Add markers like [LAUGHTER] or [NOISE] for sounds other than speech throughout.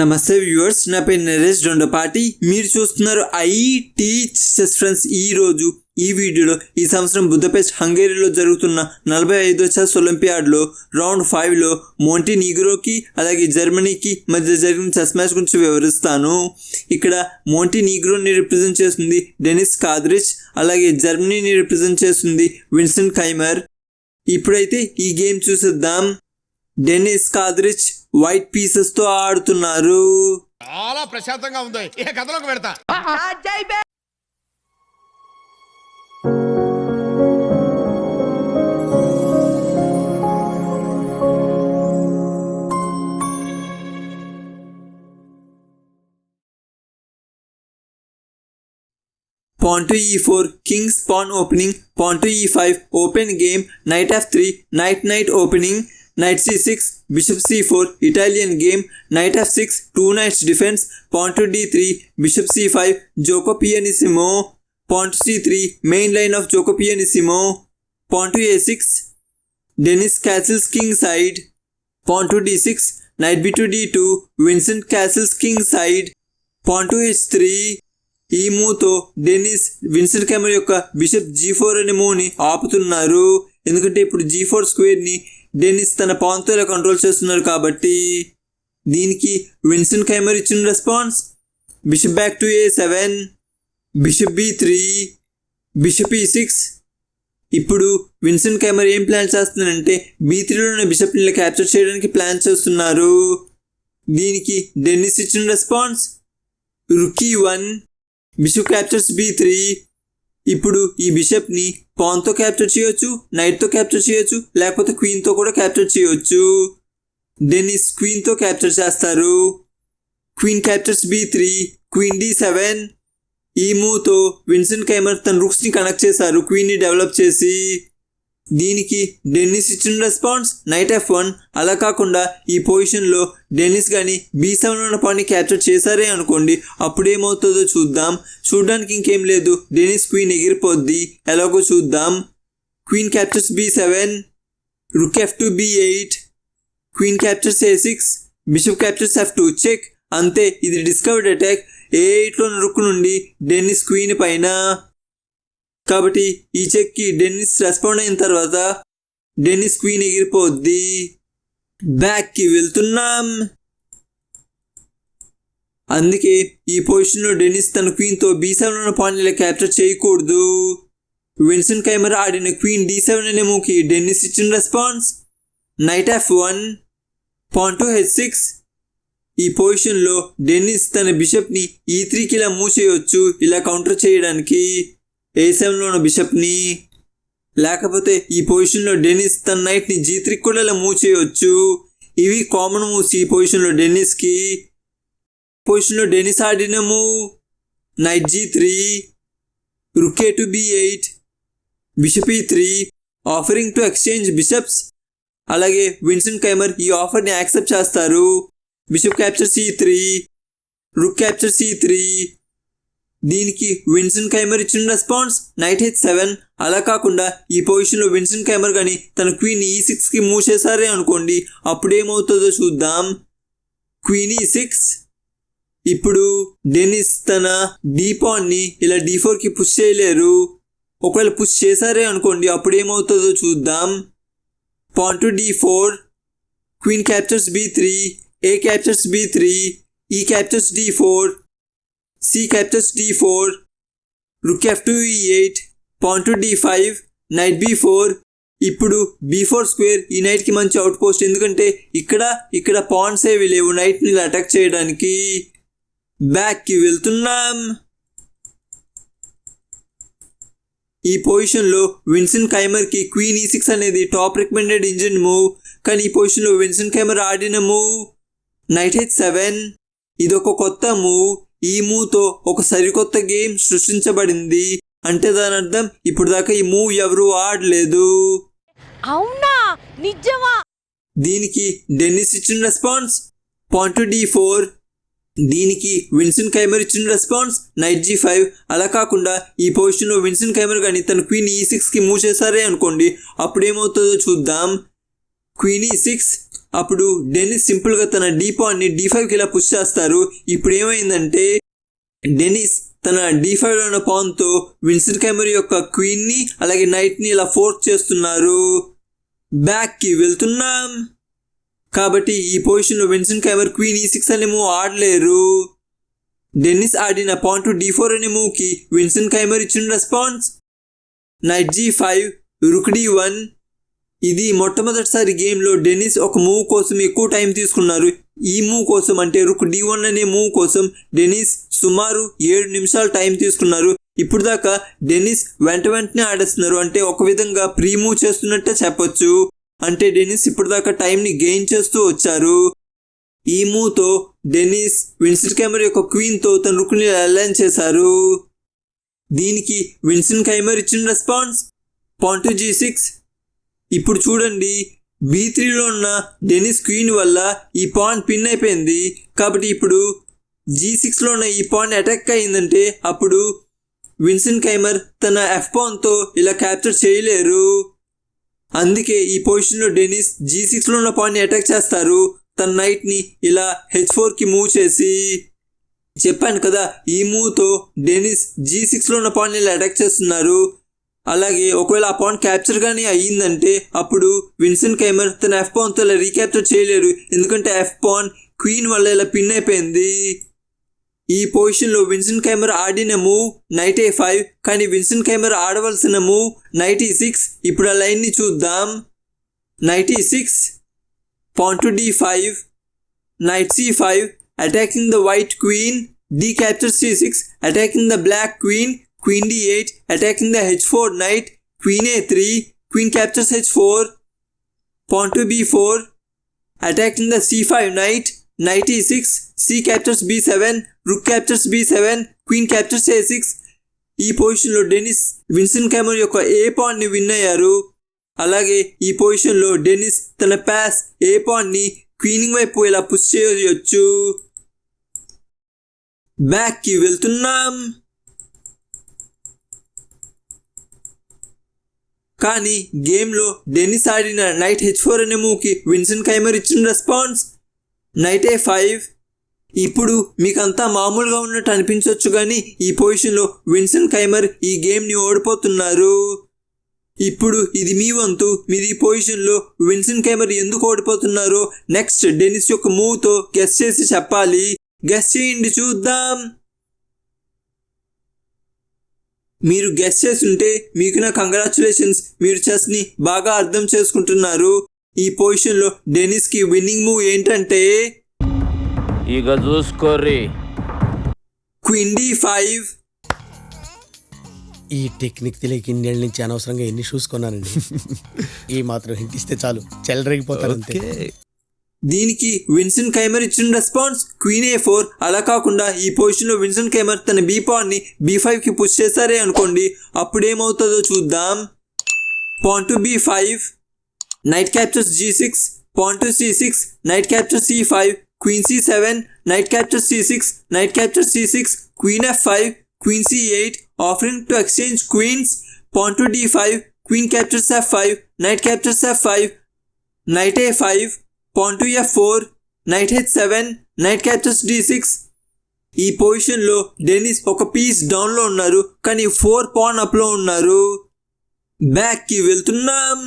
నమస్తే వ్యూవర్స్ నా పేరు నరేష్ దొండపాటి మీరు చూస్తున్నారు ఐ టీచ్ ఫ్రెండ్స్. ఈ రోజు ఈ వీడియోలో ఈ సంవత్సరం బుద్ధపేస్ట్ హంగేరీలో జరుగుతున్న నలభై ఐదో చెస్ ఒలింపియాడ్లో రౌండ్ ఫైవ్లో మోంటీ నీగ్రోకి అలాగే జర్మనీకి మధ్య జరిగిన చెస్ మ్యాచ్ గురించి వివరిస్తాను. ఇక్కడ మోంటీ నీగ్రోని రిప్రజెంట్ చేస్తుంది డెనిస్ కాద్రిచ్ అలాగే జర్మనీని రిప్రజెంట్ చేస్తుంది విన్సెంట్ కైమర్. ఇప్పుడైతే ఈ గేమ్ చూసేద్దాం. డెనిస్ కాద్రిచ్ వైట్ పీసెస్తో ఆడుతున్నారు. చాలా ప్రశాంతంగా ఉంది. ఏ కథలోకి పెడతా. Pawn to e four king's pawn opening pawn to e five open game knight f three knight knight opening knight c six bishop c four Italian game knight f six two knights defence point d three bishop c five Giuoco Piano Giuoco Pianissimo point c three main line of Giuoco Piano Giuoco Pianissimo point a six Denis castles king side point to d six knight b to d two Vincent castles king side point to h three e మూతో Denis Vincent Keymer యొక్క bishop g four అనే మూని ఆపుతున్నారు. ఎందుకంటే ఇప్పుడు G four స్క్వేర్ని Dennis తన పాన్తో ఇలా control చేస్తున్నారు కాబట్టి దీనికి విన్సన్ కైమర్ ఇచ్చిన response. Bishop back to a seven. Bishop b three. Bishop e six. ఇప్పుడు విన్సన్ కెమెరా ఏం ప్లాన్ చేస్తున్నారంటే బీ ఉన్న బిషప్ని క్యాప్చర్ చేయడానికి ప్లాన్ చేస్తున్నారు. దీనికి డెన్నిస్ ఇచ్చిన response. Rook e one. Bishop captures b three. ఇప్పుడు ఈ బిషప్ని పాన్తో క్యాప్చర్ చేయొచ్చు నైట్తో క్యాప్చర్ చేయొచ్చు లేకపోతే క్వీన్తో కూడా క్యాప్చర్ చేయొచ్చు. డెన్నిస్ క్వీన్తో క్యాప్చర్ చేస్తారు. Queen captures b three queen d seven ఈ మూవ్తో విన్సెంట్ కైమర్ తన రుక్స్ని కనెక్ట్ చేశారు క్వీన్ని డెవలప్ చేసి. దీనికి డెన్నిస్ ఇచ్చిన రెస్పాన్స్ నైట్ ఎఫ్ వన్. అలా కాకుండా ఈ పొజిషన్లో డెన్నిస్ కానీ బీ సెవెన్ ఉన్న పాయింట్ని క్యాప్చర్ చేశారే అనుకోండి అప్పుడు ఏమవుతుందో చూద్దాం. చూడడానికి ఇంకేం లేదు డెన్నిస్ క్వీన్ ఎగిరిపోద్ది. ఎలాగో చూద్దాం. Queen captures b seven rook f to b eight queen captures a six bishop captures f two check అంతే ఇది డిస్కవర్డ్ అటాక్ ఏ ఎయిట్లో రుక్ నుండి డెన్నిస్ క్వీన్ పైన కాబట్టి ఈ చెక్కి డెన్నిస్ రెస్పాండ్ అయిన తర్వాత డెన్నిస్ క్వీన్ ఎగిరిపోద్ది. బ్యాక్కి వెళ్తున్నాం. అందుకే ఈ పొజిషన్లో డెన్నిస్ తన క్వీన్తో బీ సెవెన్ ఉన్న పాయింట్ క్యాప్చర్ చేయకూడదు. విన్సన్ కైమర్ ఆడిన క్వీన్ డి సెవెన్ అనే మూకి డెన్నిస్ ఇచ్చిన response. Knight f one point to h six. ఈ పొజిషన్లో డెన్నిస్ తన బిషప్ని ఈ త్రీకి ఇలా మూవ్ చేయవచ్చు ఇలా కౌంటర్ చేయడానికి. ఏ ఉన్న బిషప్ని లేకపోతే ఈ పొజిషన్లో డెన్నిస్ తన నైట్ని జీ త్రీకి కూడా ఇలా మూవ్ చేయొచ్చు ఇవి కామన్ మూవ్స్ ఈ పొజిషన్లో డెన్నిస్కి పొజిషన్లో డెన్నిస్ ఆడిన move knight G three rook E to B eight bishop E three offering to exchange bishops. అలాగే విన్సన్ కైమర్ ఈ ఆఫర్ని యాక్సెప్ట్ చేస్తారు. Bishop capture C three rook capture C three దీనికి విన్సన్ కైమర్ ఇచ్చిన రెస్పాన్స్ నైట్ హెచ్ సెవెన్. అలా కాకుండా ఈ పొజిషన్లో విన్సన్ కైమర్ కానీ తన క్వీన్ ఈ సిక్స్కి మూవ్ చేశారే అనుకోండి. అప్పుడు ఏమవుతుందో చూద్దాం. క్వీన్ ఈ సిక్స్. ఇప్పుడు డెనిస్ తన డీపాన్ని ఇలా డీ ఫోర్కి పుష్ చేయలేరు. ఒకవేళ పుష్ చేశారే అనుకోండి అప్పుడు ఏమవుతుందో చూద్దాం. Pawn to d four. Queen captures b three. A captures b three. E captures d four. C captures d four rook f to e eight pawn to d five knight b four ఇప్పుడు b four square ఈ నైట్కి మంచి out post ఎందుకంటే ఇక్కడ ఇక్కడ pans ఏవి లేవు. నైట్ని attack చేయడానికి బ్యాక్కి వెళ్తున్నాం. ఈ పొజిషన్లో విన్సెంట్ కైమర్కి క్వీన్ ఈ సిక్స్ అనేది టాప్ రికమెండెడ్ ఇంజిన్ మూవ్ కానీ ఈ పొజిషన్లో విన్సన్ కైమర్ ఆడిన మూవ్ నైట్ హెచ్ సెవెన్ ఇది ఒక కొత్త మూవ్ ఈ మూవ్తో ఒక సరికొత్త గేమ్ సృష్టించబడింది. అంటే దాని అర్థం ఇప్పుడు దాకా ఈ మూవ్ ఎవరు ఆడలేదు. అవునా? నిజమా? దీనికి డెన్నిస్ ఇచ్చిన రెస్పాన్స్ పాయింట్ డి ఫోర్. దీనికి విన్సెంట్ కైమర్ ఇచ్చిన రెస్పాన్స్ నైట్ జీ ఫైవ్. అలా కాకుండా ఈ పొజిషన్లో విన్సెంట్ కైమర్ కానీ తన క్వీన్ ఈ సిక్స్కి మూవ్ చేశారే అనుకోండి అప్పుడు ఏమవుతుందో చూద్దాం. క్వీన్ ఈ సిక్స్ అప్పుడు డెనిస్ సింపుల్గా తన డీ పాన్ని డీ ఫైవ్కి ఇలా పుష్ చేస్తారు. ఇప్పుడు ఏమైందంటే డెనిస్ తన డీ ఫైవ్లో ఉన్న పాన్తో విన్సెంట్ కెమెరీ యొక్క క్వీన్ని అలాగే నైట్ని ఇలా ఫోర్స్ చేస్తున్నారు. బ్యాక్కి వెళ్తున్నాం. కాబట్టి ఈ పొజిషన్లో Vincent Keymer queen E six అనే మూవ్ ఆడలేరు. డెన్నిస్ ఆడిన పాన్ టు డి ఫోర్ అనే మూవ్కి విన్సెంట్ కైమర్ ఇచ్చిన response. Knight g five rook d one ఇది మొట్టమొదటిసారి గేమ్లో డెనిస్ ఒక మూవ్ కోసం ఎక్కువ టైం తీసుకున్నారు. ఈ మూవ్ కోసం అంటే రుక్ డి వన్ అనే మూవ్ కోసం డెనిస్ సుమారు ఏడు నిమిషాలు టైం తీసుకున్నారు. ఇప్పుడు దాకా డెనిస్ వెంట వెంటనే ఆడేస్తున్నారు. అంటే ఒక విధంగా ప్రీ మూవ్ చేస్తున్నట్టే చెప్పొచ్చు. అంటే డెనిస్ ఇప్పుడు దాకా టైంని గెయిన్ చేస్తూ వచ్చారు. ఈ మూవ్తో డెనిస్ విన్సెంట్ కెమెర్ యొక్క క్వీన్తో తన రుక్ని అలైన్ చేశారు. దీనికి విన్సెంట్ కైమర్ ఇచ్చిన రెస్పాన్స్. Point G six. ఇప్పుడు చూడండి బీ త్రీలో ఉన్న డెనిస్ క్వీన్ వల్ల ఈ పాన్ పిన్ అయిపోయింది. కాబట్టి ఇప్పుడు జీ సిక్స్లో ఉన్న ఈ పాన్ అటాక్ అయిందంటే అప్పుడు విన్సన్ కైమర్ తన ఎఫ్ పాన్తో ఇలా క్యాప్చర్ చేయలేరు. అందుకే ఈ పొజిషన్లో డెనిస్ జీ సిక్స్లో ఉన్న పాయింట్ని అటాక్ చేస్తారు. తన నైట్ని ఇలా హెచ్ ఫోర్కి మూవ్ చేసి. చెప్పాను కదా ఈ మూవ్తో డెనిస్ జీ సిక్స్లో ఉన్న పాయింట్ని ఇలా అటాక్ చేస్తున్నారు. అలాగే ఒకవేళ ఆ పాయింట్ క్యాప్చర్ కానీ అయ్యిందంటే అప్పుడు విన్సన్ కైమర్ తన ఎఫ్ పాన్తో ఇలా రీక్యాప్చర్ చేయలేరు. ఎందుకంటే ఎఫ్ పాన్ క్వీన్ వల్ల ఇలా పిన్ అయిపోయింది. ఈ పొజిషన్లో విన్సన్ కెమెరా ఆడిన మూవ్ నైట్ ఏ ఫైవ్ కానీ Vincent Keymer ఆడవలసిన move knight e e six ఇప్పుడు ఆ లైన్ని చూద్దాం. Knight e six pawn to d5 knight c5 attacking the white queen d captures c6 attacking the black queen queen d8 attacking the h4 knight queen a3 queen captures h4 pawn to b4 attacking the c5 knight knight e6 c captures b7 rook captures b7 queen captures a6 ఈ పొజిషన్లో Denis Vincent Kemar యొక్క ఏ పాయింట్ని win అయ్యారు అలాగే ఈ పొజిషన్లో Denis తన pass ఏ పాయింట్ని క్వీనింగ్ వైపు ఇలా పుష్ చేయొచ్చు బ్యాక్కి వెళ్తున్నాం కానీ గేమ్లో డెనిస్ ఆడిన నైట్ హెచ్ ఫోర్ అనే మూవ్కి విన్సన్ కైమర్ ఇచ్చిన రెస్పాన్స్? నైట్ ఏ ఫైవ్. ఇప్పుడు మీకంతా మామూలుగా ఉన్నట్టు అనిపించవచ్చు కానీ ఈ పొజిషన్లో విన్సన్ కైమర్ ఈ గేమ్ని ఓడిపోతున్నారు. ఇప్పుడు ఇది మీ వంతు మీరు ఈ పొజిషన్లో విన్సన్ కైమర్ ఎందుకు ఓడిపోతున్నారో నెక్స్ట్ డెనిస్ యొక్క మూవ్తో గెస్ చేసి చెప్పాలి. గెస్ చేయండి చూద్దాం. మీరు గెస్ చేస్తుంటే మీకు నా కంగ్రాచులేషన్స్ మీరు చెస్ని బాగా అర్థం చేసుకుంటున్నారు. ఈ పొజిషన్లో డెనిస్కి విన్నింగ్ మూవ్ ఏంటంటే ఇక చూసుకోర్రి. క్వీన్ డి ఫైవ్ ఈ టెక్నిక్ తెలియక ఇన్నేళ్ళ నుంచి అనవసరంగా ఎన్ని షూస్ కొన్నానండి? [LAUGHS] ఈ మాత్రం హింట్ ఇస్తే చాలు. చెలరేగిపోతారు అంతే దీనికి విన్సన్ కైమర్ ఇచ్చిన రెస్పాన్స్ క్వీన్ ఏ ఫోర్. అలా కాకుండా ఈ పొజిషన్లో విన్సన్ కైమర్ తన బీ పాన్ని బీ ఫైవ్కి పుష్ చేశారే అనుకోండి అప్పుడు ఏమవుతుందో చూద్దాం. Pawn to b five knight captures g six pawn to c six knight capture c five queen c seven knight capture c six knight capture c six queen f five queen c eight offering to exchange queens. Pawn to d five queen captures f five knight captures f five knight a five pawn to f four knight h seven knight captures d six ఈ పొజిషన్లో Denis ఒక piece డౌన్లో ఉన్నారు కానీ four pawn అప్లో ఉన్నారు. బ్యాక్కి వెళ్తున్నాం.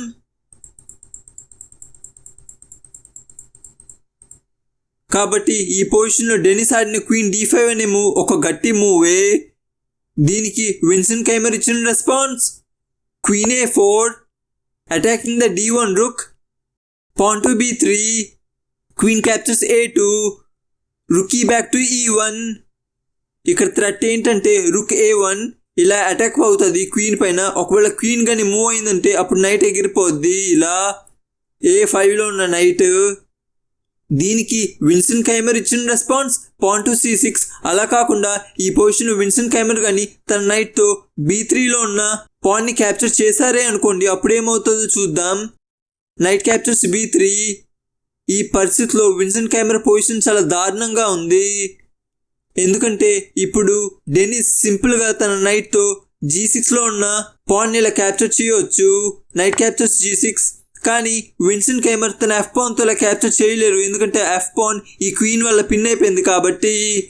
కాబట్టి ఈ పొజిషన్లో డెనిస్ ఆడిన క్వీన్ డి ఫైవ్ అనే మూవ్ ఒక గట్టి మూవే. దీనికి విన్సన్ కైమర్ ఇచ్చిన response queen a four attacking the d one rook pawn to b three queen captures a two rook back to e one ఇక్కడ థ్రెట్ ఏంటంటే రుక్ ఏ one ఇలా attack అవుతుంది క్వీన్ పైన. ఒకవేళ క్వీన్ కానీ మూవ్ అయిందంటే అప్పుడు నైట్ ఎగిరిపోద్ది. ఇలా ఏ ఫైవ్లో ఉన్న నైట్ దీనికి విన్సన్ కైమర్ ఇచ్చిన response pawn to c six అలా కాకుండా ఈ పొజిషన్ విన్సన్ కైమర్ కానీ తన నైట్తో బీ త్రీలో ఉన్న పాన్ని క్యాప్చర్ చేశారే అనుకోండి అప్పుడేమవుతుందో చూద్దాం. నైట్ క్యాప్చర్స్ బీ త్రీ ఈ పరిస్థితిలో విన్సెంట్ కెమెరా పొజిషన్ చాలా దారుణంగా ఉంది. ఎందుకంటే ఇప్పుడు డెనిస్ సింపుల్గా తన నైట్తో జీ సిక్స్లో ఉన్న పాన్ క్యాప్చర్ చేయవచ్చు నైట్ క్యాప్చర్స్ జీ సిక్స్ కానీ విన్సన్ కైమర్ తన ఎఫ్ పాన్తో ఇలా క్యాప్చర్ చేయలేరు. ఎందుకంటే ఎఫ్ పాన్ ఈ క్వీన్ వల్ల పిన్ అయిపోయింది కాబట్టి.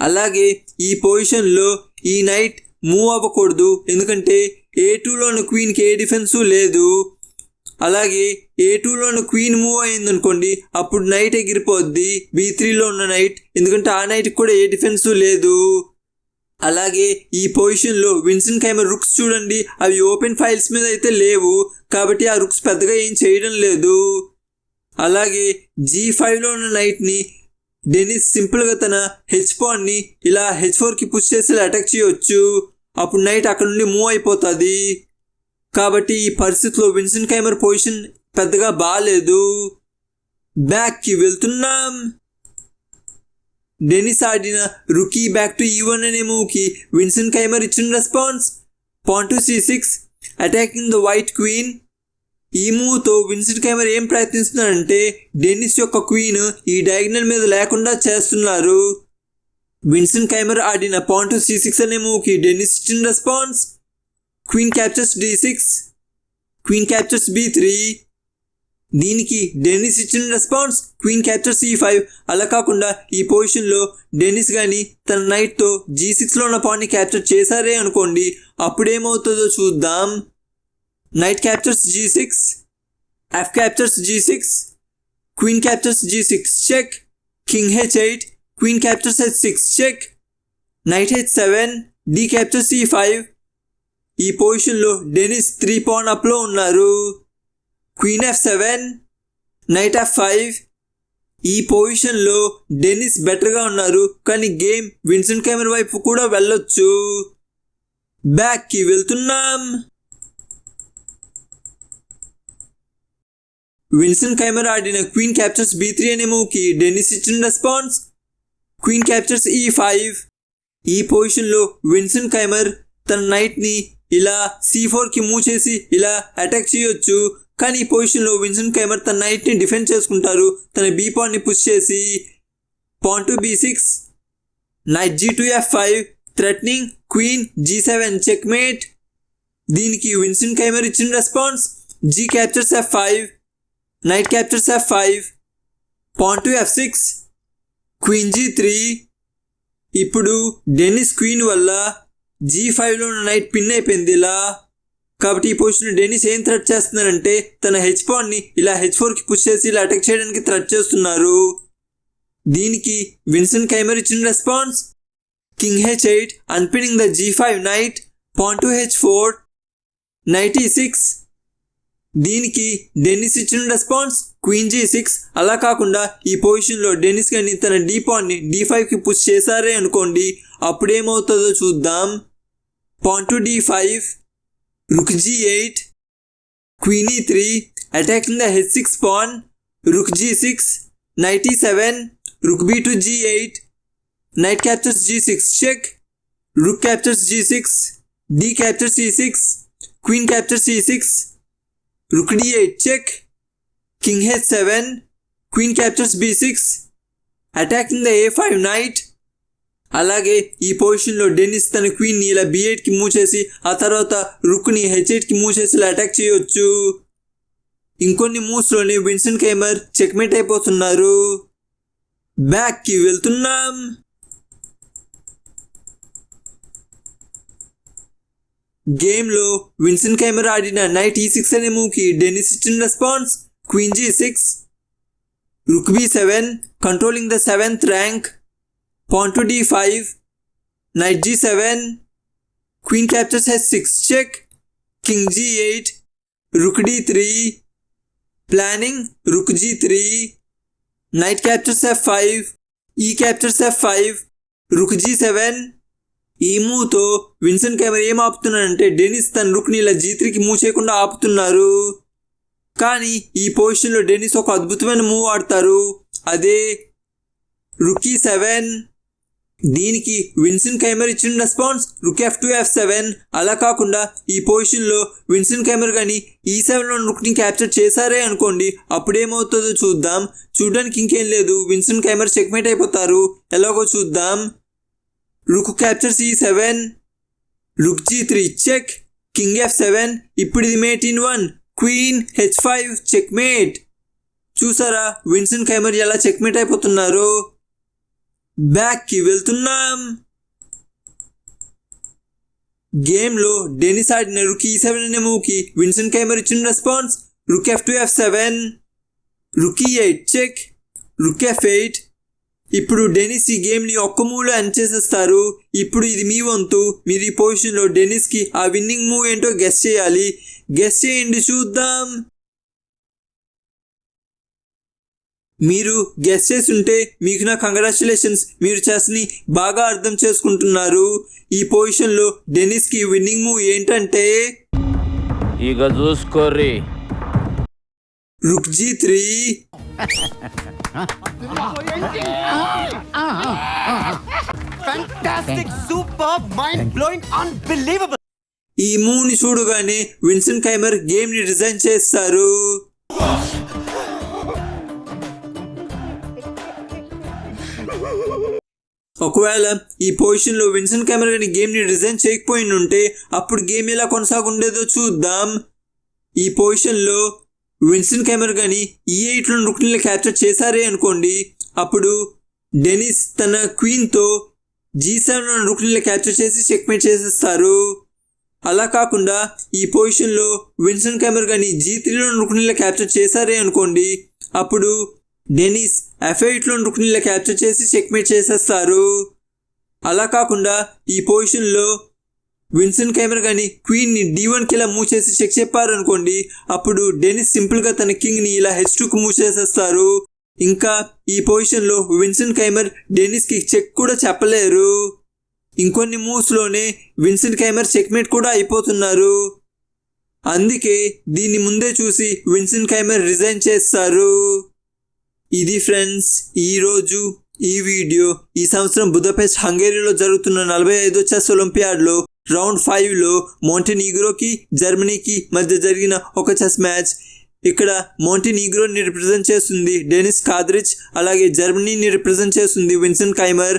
అలాగే ఈ పొజిషన్లో ఈ నైట్ మూవ్ అవ్వకూడదు. ఎందుకంటే ఏ టూలోని క్వీన్కి ఏ డిఫెన్సు లేదు. అలాగే ఏ టూలోని క్వీన్ మూవ్ అయింది అనుకోండి అప్పుడు నైట్ ఎగిరిపోద్ది బీ త్రీలో ఉన్న నైట్ ఎందుకంటే ఆ నైట్కి కూడా ఏ డిఫెన్స్ లేదు. అలాగే ఈ పొజిషన్లో విన్సన్ కైమర్ రుక్స్ చూడండి అవి ఓపెన్ ఫైల్స్ మీద అయితే లేవు కాబట్టి ఆ రుక్స్ పెద్దగా ఏం చేయడం లేదు. అలాగే జీ ఫైవ్లో ఉన్న నైట్ని డెనిస్ సింపుల్గా తన హెచ్ పాన్ని ఇలా హెచ్ ఫోర్కి పుష్ చేసి అటాక్ చేయవచ్చు అప్పుడు నైట్ అక్కడ నుండి మూవ్ అయిపోతుంది. కాబట్టి ఈ పరిస్థితిలో విన్సన్ కైమర్ పొజిషన్ పెద్దగా బాగాలేదు బ్యాక్కి వెళ్తున్నాం. డెనిస్ ఆడిన రుకీ బ్యాక్ టు ఈవన్ అనే మూవ్కి విన్సన్ కైమర్ ఇచ్చిన response. Pawn to C six attacking the white queen. ఈ మూవ్తో విన్సెంట్ కైమర్ ఏం ప్రయత్నిస్తున్నాడంటే డెన్నిస్ యొక్క క్వీన్ ఈ డయాగ్నల్ మీద లేకుండా చేస్తున్నారు. విన్సెంట్ కైమర్ ఆడిన పాన్ టు సి సిక్స్ అనే మూవ్కి డెన్నిస్ ఇచ్చిన response. Queen captures d six queen captures b three దీనికి డెన్నిస్ ఇచ్చిన response queen captures e five అలా కాకుండా ఈ పొజిషన్లో డెన్నిస్ కానీ తన నైట్తో జీ సిక్స్లో ఉన్న పాన్ని క్యాప్చర్ చేశారే అనుకోండి అప్పుడేమవుతుందో చూద్దాం. Knight captures g six f captures g six queen captures g six check king h eight queen captures h six check knight h seven d captures e five ఈ పొజిషన్లో డెనిస్ త్రీ పాన్ అప్లో ఉన్నారు. Queen f seven knight f five. ఈ పొజిషన్లో Denis బెటర్గా ఉన్నారు. కానీ game Vincent Keymer వైపు కూడా వెళ్ళొచ్చు. బ్యాక్కి వెళ్తున్నాం. విన్సన్ కైమర్ ఆడిన క్వీన్ క్యాప్చర్స్ బీ త్రీ అనే మూవ్కి డెనిస్ ఇచ్చిన response. Queen captures e five. ఈ పొజిషన్లో విన్సన్ కైమర్ తన నైట్ని ఇలా సి ఫోర్కి మూవ్ చేసి ఇలా అటాక్ చేయొచ్చు. కానీ ఈ పొజిషన్లో విన్సన్ కైమర్ తన నైట్ని డిఫెండ్ చేసుకుంటారు. తన బీ పాన్ని పుష్ చేసి pawn to B six knight G to F five threatening queen G seven checkmate దీనికి విన్సన్ కైమర్ ఇచ్చిన response G captures F five knight captures F five pawn to F six queen G three ఇప్పుడు Dennis queen వల్ల G ఫైవ్లో ఉన్న night pin అయిపోయింది ఇలా. కాబట్టి ఈ పొజిషన్ డెనిస్ ఏం థ్రెట్ చేస్తున్నారంటే తన హెచ్ పాన్ని ఇలా హెచ్ ఫోర్కి పుష్ చేసి ఇలా అటాక్ చేయడానికి థ్రెట్ చేస్తున్నారు. దీనికి విన్సన్ కైమర్ ఇచ్చిన response king H eight unpinning the G five knight pawn to H four knight E six దీనికి డెన్నిస్ ఇచ్చిన రెస్పాన్స్ క్వీన్ జీ సిక్స్ అలా కాకుండా ఈ పొజిషన్లో డెన్నిస్ కానీ తన డీ పాన్ని డీ ఫైవ్కి పుష్ చేశారే అనుకోండి అప్పుడేమవుతుందో చూద్దాం. pawn to d5, rook g8, queen e3, attacking the h6 pawn, rook g6, knight e7, rook b to g8, knight captures g6, check, rook captures g6, d captures e6, queen captures e6, rook d8, check, king h7, queen captures b6, attacking the a5 knight, అలాగే ఈ పొజిషన్లో Dennis తన క్వీన్ని ఇలా బిఎడ్కి ఎయిట్కి move చేసి ఆ తర్వాత రుక్ని H ఎయిట్కి మూవ్ చేసి ఇలా అటాక్ చేయొచ్చు. ఇంకొన్ని మూవ్స్లోనే విన్సన్ కైమర్ చెక్మేట్ అయిపోతున్నారు. బ్యాక్కి వెళ్తున్నాం. గేమ్లో విన్సన్ కైమర్ ఆడిన నైట్ ఈ సిక్స్ అనే మూవ్కి డెన్నిస్ ఇచ్చిన response queen g six rook b seven controlling the seventh rank. Pawn to d five knight g seven queen captures h six check king g eight rook d three planning e captures three knight captures five e five rook g seven ఈ మూవ్తో Vinson Keymer ఏం ఆపుతున్నాడంటే Denis తన రుక్ని ఇలా G త్రీకి move చేయకుండా ఆపుతున్నారు. కానీ ఈ పొజిషన్లో డెనిస్ ఒక అద్భుతమైన మూవ్ ఆడతారు. అదే రుకీ సెవెన్ దీనికి విన్సన్ కైమర్ ఇచ్చిన response rook f two f seven అలా కాకుండా ఈ పొజిషన్లో విన్సన్ కైమర్ కానీ ఈ సెవెన్లో రుక్ని క్యాప్చర్ చేశారే అనుకోండి అప్పుడేమవుతుందో చూద్దాం. చూడడానికి ఇంకేం లేదు విన్సన్ కైమర్ చెక్మేట్ అయిపోతారు. ఎలాగో చూద్దాం. Rook captures E seven rook G three check king F seven ఇప్పుడు ఇది mate in one queen H five checkmate. చూసారా విన్సన్ కైమర్ ఎలా చెక్మేట్ అయిపోతున్నారు? బ్యాక్కి వెళ్తున్నాం. గేమ్లో డెనిస్ ఆడిన రుక్ ఈ సెవెన్ అనే మూవ్కి విన్సన్ కైమర్ ఇచ్చిన response. Rook f two f seven. Rook e eight check. Rook f eight. ఇప్పుడు డెనిస్ ఈ గేమ్ని ఒక్క మూవ్లో ఎండ్ చేసేస్తారు. ఇప్పుడు ఇది మీ వంతు. మీరు ఈ పొజిషన్లో డెనిస్కి ఆ విన్నింగ్ మూవ్ ఏంటో గెస్ చేయాలి. గెస్ చేయండి చూద్దాం. మీరు గెస్ చేసి ఉంటే మీకు నా కంగ్రాచులేషన్స్ మీరు చెస్ని బాగా అర్థం చేసుకుంటున్నారు. ఈ పొజిషన్లో డెనిస్కి విన్నింగ్ మూవ్ ఏంటంటే ఇక చూసుకోర్రి. Rook g three mind blowing, unbelievable. ఈ మూవ్ని చూడగానే విన్సెంట్ కైమర్ గేమ్ని డిజైన్ చేస్తారు. ఒకవేళ ఈ పొజిషన్లో విన్సన్ కెమెరా కానీ గేమ్ని డిజైన్ చేయకపోయి ఉంటే అప్పుడు గేమ్ ఎలా కొనసాగుండేదో చూద్దాం. ఈ పొజిషన్లో విన్సన్ కెమెరా కానీ ఈ ఎయిట్లో రుక్నిని క్యాప్చర్ చేశారే అనుకోండి. అప్పుడు డెనిస్ తన క్వీన్తో జీ సెవెన్ రుక్నిని క్యాప్చర్ చేసి చెక్మేట్ చేసేస్తారు. అలా కాకుండా ఈ పొజిషన్లో విన్సన్ కెమెరా కానీ జీ త్రీలో రుక్నిలా క్యాప్చర్ చేశారే అనుకోండి. అప్పుడు డెనిస్ ఎఫ్ ఎయిట్లో రుక్నిలా క్యాప్చర్ చేసి చెక్మేట్ చేసేస్తారు. అలా కాకుండా ఈ పొజిషన్లో విన్సన్ కెమెరా కానీ క్వీన్ని డి వన్కి ఇలా మూవ్ చేసి చెక్ చెప్పారనుకోండి అప్పుడు డెనిస్ సింపుల్గా తన కింగ్ని ఇలా హెచ్ టూకి మూవ్ చేసేస్తారు. ఇంకా ఈ పొజిషన్లో విన్సన్ కైమర్ డెనిస్కి చెక్ కూడా చెప్పలేరు. ఇంకొన్ని మూవ్స్లోనే విన్సన్ కైమర్ చెక్మేట్ కూడా అయిపోతున్నారు. అందుకే దీన్ని ముందే చూసి విన్సన్ కైమర్ రిజైన్ చేస్తారు. ఇది ఫ్రెండ్స్ ఈరోజు ఈ వీడియో. ఈ సంవత్సరం బుదపెస్ట్ హంగేరీలో జరుగుతున్న నలభై ఐదో చెస్ ఒలింపియాడ్లో రౌండ్ ఫైవ్లో మోంటెనీగ్రోకి జర్మనీకి మధ్య జరిగిన ఒక చెస్ మ్యాచ్. ఇక్కడ మోంటెనీగ్రోని రిప్రజెంట్ చేస్తుంది డెనిస్ కాద్రిచ్ అలాగే జర్మనీని రిప్రజెంట్ చేస్తుంది విన్సెంట్ కైమర్.